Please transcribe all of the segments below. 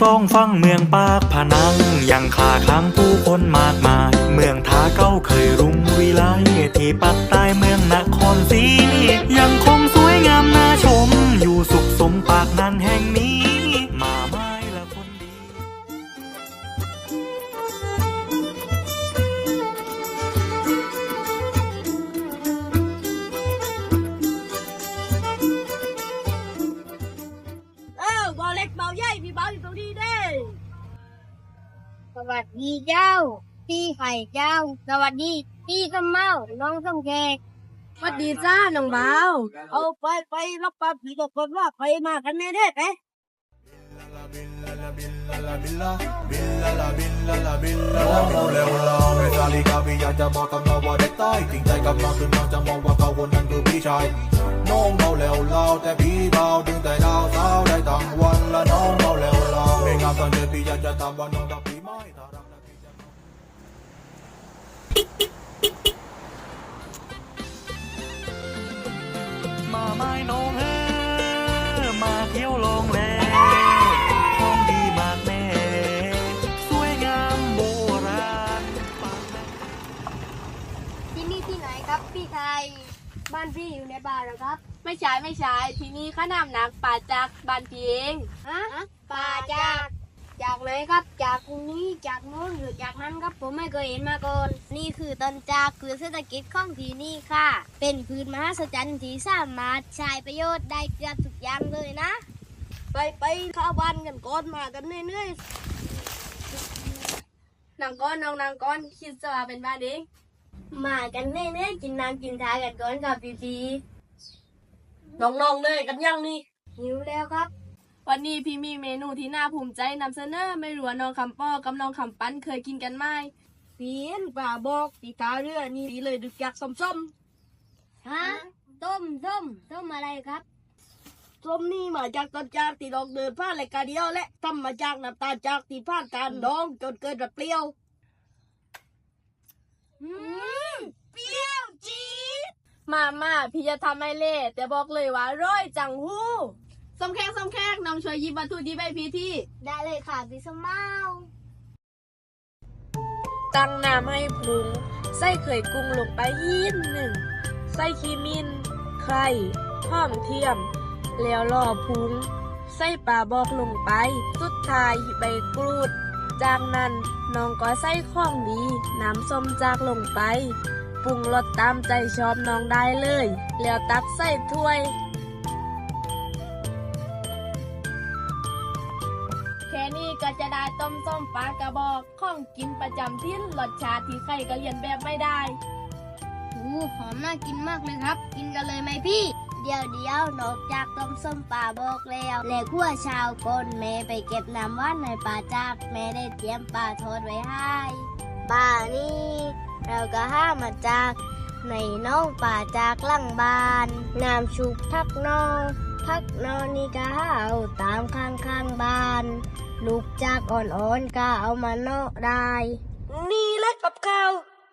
สองฝั่งเมืองปากพนัง ยังคาค้างผู้คนมากมาย เมืองท่าเก้าเคยรุ่งวิไลที่ปักใต้เมืองนครศรียังคงสวยงามน่าชม อยู่สุขสมปากนั้นแห่งนี้ มาไม้ละคนดีเออบอเล็กเบาใหญ่พี่เบาอยู่ตรงนี้ สวัสดีเจ้า พี่ไข่เจ้า สวัสดี พี่ส้มเมาน้องส้มแขกสวัสดีจ้าน้องเบาเอาไปไปรับปลาผีกับคนว่าใครมากันแน่เด้ไปน้องเราเร็วเราไม่ซาลิกาพี่อยากจะบอกกับน้องว่าได้ใต้จริงใจกับน้องคือน้องจะมองว่าเขาคนนั้นคือพี่ชายน้องเราเร็วเราแต่พี่เบาดึงแต่ดาวสาวได้ทั้งวันและน้องเราเร็วเราไม่งามตอนเจอพี่อยากจะทำว่าน้อง มาไม้น้องเอ้อมาเที่ยวลองแลของดีมากแน่สวยงามโบราณปากแม่ที่นี่ที่ไหนครับพี่ไข่บ้านพี่อยู่ในบ้านเหรอครับ ไม่ใช่ไม่ใช่ที่นี่ข้าน้ำหนักป่าจากบ้านพี่เอง ฮะป่าจาก จากไหนครับ จากตรงนี้จากโน้นหรือจากนั้นครับผมไม่เคยเห็นมาก่อน นี่คือต้นจากคือเศรษฐกิจของที่นี่ค่ะ เป็นพื้นมหัศจรรย์ที่สามารถใช้ประโยชน์ได้เกือบทุกอย่างเลยนะ ไปไปเข้าบ้านกันก่อนมากันเนื่อยๆนางก้อนน้องนางก้อนคิดจะมาเป็นบ้านเองมากันเน่ๆกินน้ำกินทากันก่อนครับพี่พีน้องๆเลยกันยังนี่หิวแล้วครับ วันนี้พี่มีเมนูที่น่าภูมิใจนำเสนอไม่รู้ว่าน้องคำป้อกับน้องคำปั้นเคยกินกันไหมเพียนป่าบอกตีตาเรือนี่ตีเลยดึกอยากส้มๆฮะต้มต้มต้มอะไรครับส้มนี่มาจากต้นจากที่ดอกเดินผ่านรายการเดียวและทำมาจากน้ำตาลจากที่ผ่านการดองจนเกิดแบบเปรี้ยวอืมเปรี้ยวจี๊ดมามาพี่จะทำให้เละแต่บอกเลยว่าอร่อยจังหู้ ส้มแขกส้มแขกน้องช่วยหยิบวัตถุดิบให้พี่ที่ ได้เลยค่ะพี่สมเมาตั้งน้ำให้ปรุงใส่เขยกุ้งลงไปยีนหนึ่ง ใส่ขีมินไข่หอมเทียม แล้วรอปรุง ใส่ปลาบอกลงไป สุดท้ายใบกรูด จากนั้นน้องก็ใส่ของดี น้ำส้มจากลงไป ปรุงรสตามใจชอบน้องได้เลย แล้วตักใส่ถ้วย ก็จะได้ต้มส้มปลากระบอกของกินประจำที่รสชาติที่ใครก็เรียนแบบไม่ได้โอ้หอมน่ากินมากเลยครับ กินกันเลยไหมพี่ เดี๋ยวเดียวนอกจากต้มส้มป่าบอกแล้วและขั้วชาวกนแม่ไปเก็บน้ำว่านในป่าจากแม่ได้เตรียมปลาทอดไว้ให้ป่านี้เราก็ห้ามาจากในน้องป่าจากหลังบานน้ำชุบพักนองพักนอนนี่ก็ห้าเอาตามข้างข้างบ้าน ลูกจากอ่อนๆก็เอามาเนาะได้ นี่แหละกับข้าว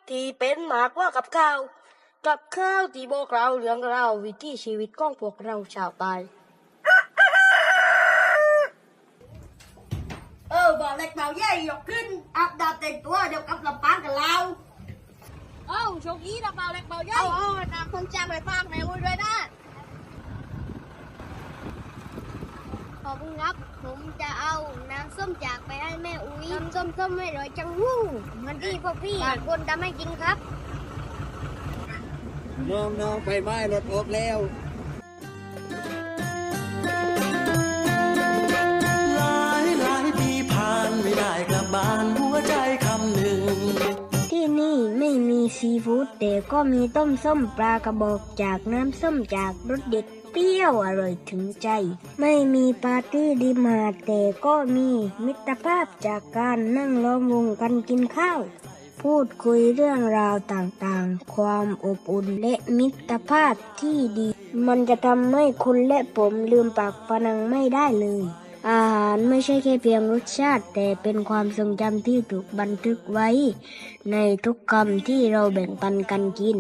ที่เป็นมากกว่ากับข้าวกับข้าวที่บอกเราเรื่องราววิถีชีวิตของพวกเราชาวใต้เออบอกเล็กเบาใหญ่ยกขึ้นอับดาบแต่งตัวเดี๋ยวกลับลำปางกับเราเอ้าโชคดีนะเบาเล็กเบาใหญ่เอาเอาน้ำคงจางไปฟากแม่อุ้ยด้วยนะ ขอบคุณครับ ผมจะเอาน้ำส้มจากไปให้แม่อุ้ยน้ำส้มส้มไม่อร่อยจังหู้เหมันที่พวกพี่บางคนทำให้กินครับ น้องน้องไฟไหม้รถอบแล้ว ซีฟู้ดแต่ก็มีต้มส้มปลากระบอกจากน้ำส้มจากรสเด็ดเปรี้ยวอร่อยถึงใจ ไม่มีปาร์ตี้ดิมาแต่ก็มีมิตรภาพจากการนั่งล้อมวงกันกินข้าว พูดคุยเรื่องราวต่างๆ ความอบอุ่นและมิตรภาพที่ดี มันจะทำให้คุณและผมลืมปากพนังไม่ได้เลย อาหารไม่ใช่แค่เพียงรสชาติ แต่เป็นความทรงจำที่ถูกบันทึกไว้ ในทุกคำที่เราแบ่งปันกันกิน